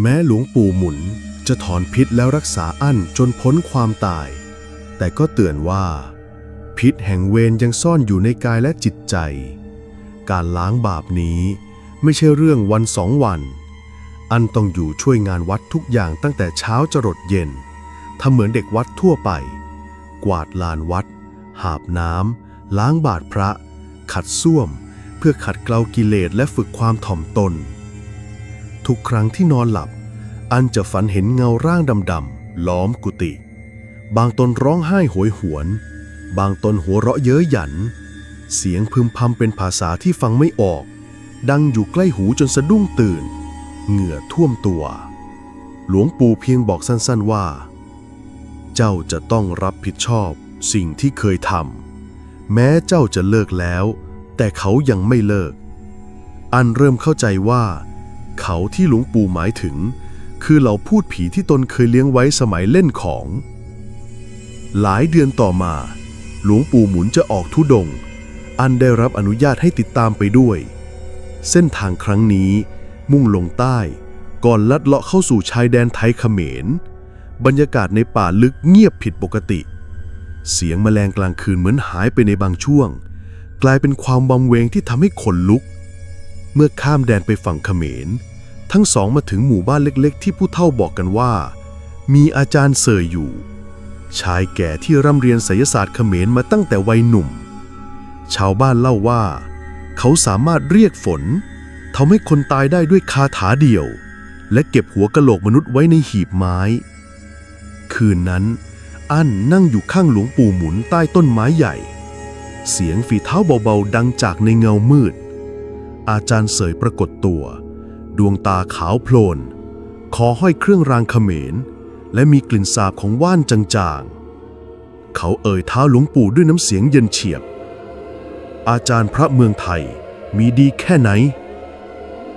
แม้หลวงปู่หมุนจะถอนพิษแล้วรักษาอั้นจนพ้นความตาย แต่ก็เตือนว่า พิษแห่งเวรยังซ่อนอยู่ในกายและจิตใจ การล้างบาปนี้ไม่ใช่เรื่องวันสองวัน อันต้องอยู่ช่วยงานวัดทุกอย่างตั้งแต่เช้าจรดเย็นทำเหมือนเด็กวัดทั่วไป กวาดลานวัด หาบน้ำล้างบาทพระ ขัดส้วม เพื่อขัดเกลากิเลสและฝึกความถ่อมตน ทุกครั้งที่นอนหลับ อันจะฝันเห็นเงาร่างดำๆล้อมกุฏิบางตนร้องไห้โหยหวน บางตนหัวเราะเย้ยหยัน เสียงพึมพำเป็นภาษาที่ฟังไม่ออก ดังอยู่ใกล้หูจนสะดุ้งตื่น เหงื่อท่วมตัว หลวงปู่เพียงบอกสั้นๆว่า เจ้าจะต้องรับผิดชอบสิ่งที่เคยทำแม้เจ้าจะเลิกแล้ว แต่เขายังไม่เลิก อันเริ่มเข้าใจว่า เขาที่หลวงปู่หมายถึง คือเหล่าพูดผีที่ตนเคยเลี้ยงไว้สมัยเล่นของ หลายเดือนต่อมา หลวงปู่หมุนจะออกทุดง อันได้รับอนุญาตให้ติดตามไปด้วย เส้นทางครั้งนี้ มุ่งลงใต้ ก่อนลัดเลาะเข้าสู่ชายแดนไทยเขมร บรรยากาศในป่าลึกเงียบผิดปกติ เสียงแมลงกลางคืนเหมือนหายไปในบางช่วง กลายเป็นความวังเวงที่ทำให้ขนลุก เมื่อข้ามแดนไปฝั่งเขมร ทั้งสองมาถึงหมู่บ้านเล็กๆ ที่ผู้เฒ่าบอกกันว่า มีอาจารย์เสยอยู่ ชายแก่ที่ร่ำเรียนไสยศาสตร์เขมรมาตั้งแต่วัยหนุ่ม ชาวบ้านเล่าว่า เขาสามารถเรียกฝนทำให้คนตายได้ด้วยคาถาเดียว และเก็บหัวกะโหลกมนุษย์ไว้ในหีบไม้ คืนนั้น อั้นนั่งอยู่ข้างหลวงปู่หมุนใต้ต้นไม้ใหญ่ เสียงฝีเท้าเบาๆดังจากในเงามืด อาจารย์เสยปรากฏตัว ดวงตาขาวโพลน คอห้อยเครื่องรางเขมร และมีกลิ่นสาบของว่านจางๆ เขาเอ่ยเท้าหลวงปู่ด้วยน้ำเสียงเย็นเฉียบ อาจารย์พระเมืองไทยมีดีแค่ไหน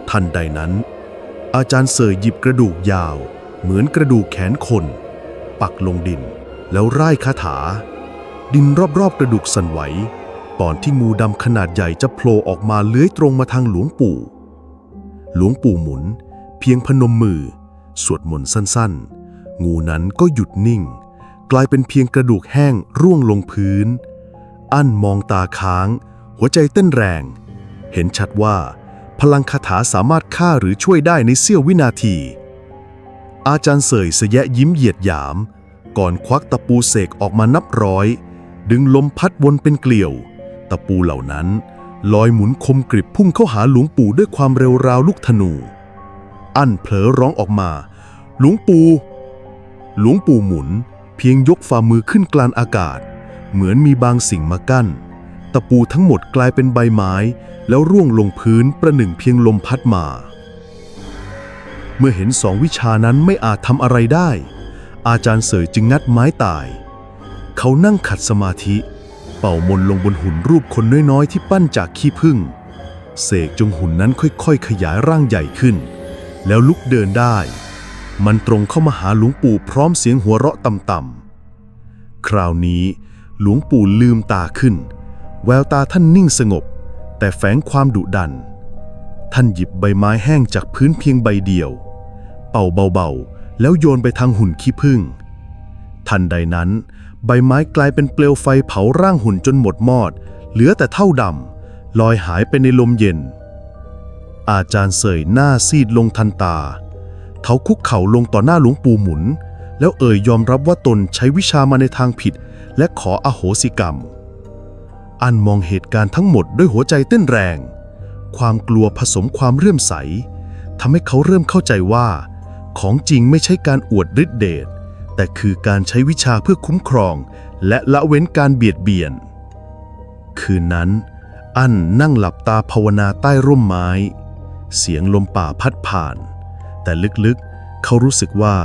ทันใดนั้น อาจารย์เสยหยิบกระดูกยาว เหมือนกระดูกแขนคน ปักลงดิน แล้วร่ายคาถา ดินรอบๆกระดูกสั่นไหว ก่อนที่งูดำขนาดใหญ่จะโผล่ออกมาเลื้อยตรงมาทางหลวงปู่ หลวงปู่หมุน เพียงพนมมือ สวดมนต์สั้นๆ งูนั้นก็หยุดนิ่ง กลายเป็นเพียงกระดูกแห้งร่วงลงพื้น อั้นมองตาค้าง หัวใจเต้นแรง เห็นชัดว่า พลังคาถาสามารถฆ่าหรือช่วยได้ในเสี้ยววินาที อาจารย์เสยสยะยิ้มเหยียดหยาม ก่อนควักตะปูเสกออกมานับร้อยดึงลมพัดวนเป็นเกลียว ตะปูเหล่านั้น ลอยหมุนคมกริบพุ่งเข้าหาหลวงปู่ด้วยความเร็วราวลูกธนู อั้นเผลอร้องออกมา หลวงปู่ หลวงปู่หมุน เพียงยกฝ่ามือขึ้นกลางอากาศ เหมือนมีบางสิ่งมากั้น ตะปูทั้งหมดกลายเป็นใบไม้ แล้วร่วงลงพื้นประหนึ่งเพียงลมพัดมา เมื่อเห็นสองวิชานั้นไม่อาจทำอะไรได้ อาจารย์เสยจึงงัดไม้ตาย เขานั่งขัดสมาธิ เป่ามนลงบนหุ่นรูปคนน้อยๆ ที่ปั้นจากขี้ผึ้งเสกจงหุ่นนั้นค่อยๆ ขยายร่างใหญ่ขึ้น แล้วลุกเดินได้ มันตรงเข้ามาหาหลวงปู่พร้อมเสียงหัวเราะต่ำๆคราวนี้หลวงปู่ลืมตาขึ้น แววตาท่านนิ่งสงบ แต่แฝงความดุดัน ท่านหยิบใบไม้แห้งจากพื้นเพียงใบเดียว เป่าเบาๆ แล้วโยนไปทางหุ่นขี้ผึ้งทันใดนั้น ใบไม้กลายเป็นเปลวไฟเผาร่างหุ่นจนหมดมอด เหลือแต่เท่าดำลอยหายไปในลมเย็น อาจารย์เสยหน้าซีดลงทันตา เขาคุกเข่าลงต่อหน้าหลวงปู่หมุน แล้วเอ่ยยอมรับว่าตนใช้วิชามาในทางผิด และขออโหสิกรรม อันมองเหตุการณ์ทั้งหมดด้วยหัวใจเต้นแรง ความกลัวผสมความเรื่อมใสทำให้เขาเริ่มเข้าใจว่า ของจริงไม่ใช่การอวดฤทธิเดช แต่คือการใช้วิชาเพื่อคุ้มครอง และละเว้นการเบียดเบียน คืนนั้น อั้นนั่งหลับตาภาวนาใต้ร่มไม้ เสียงลมป่าพัดผ่าน แต่ลึกๆ เขารู้สึกว่า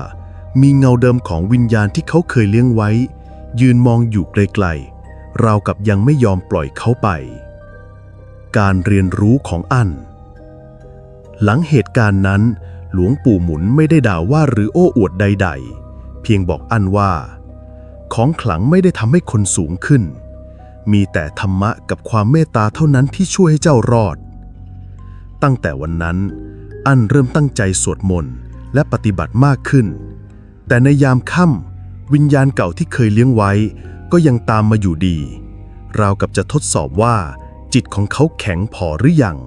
มีเงาเดิมของวิญญาณที่เขาเคยเลี้ยงไว้ ยืนมองอยู่ไกลๆราวกับยังไม่ยอมปล่อยเขาไป การเรียนรู้ของอั้นหลังเหตุการณ์นั้น หลวงปู่หมุนไม่ได้ด่าว่าหรือโอ้อวดใด ๆ เพียงบอกอั้นว่า ของขลังไม่ได้ทำให้คนสูงขึ้น มีแต่ธรรมะกับความเมตตาเท่านั้นที่ช่วยให้เจ้ารอด ตั้งแต่วันนั้น อั้นเริ่มตั้งใจสวดมนต์และปฏิบัติมากขึ้น แต่ในยามค่ำวิญญาณเก่าที่เคยเลี้ยงไว้ ก็ยังตามมาอยู่ดี ราวกับจะทดสอบว่า จิตของเขาแข็งพอหรือยัง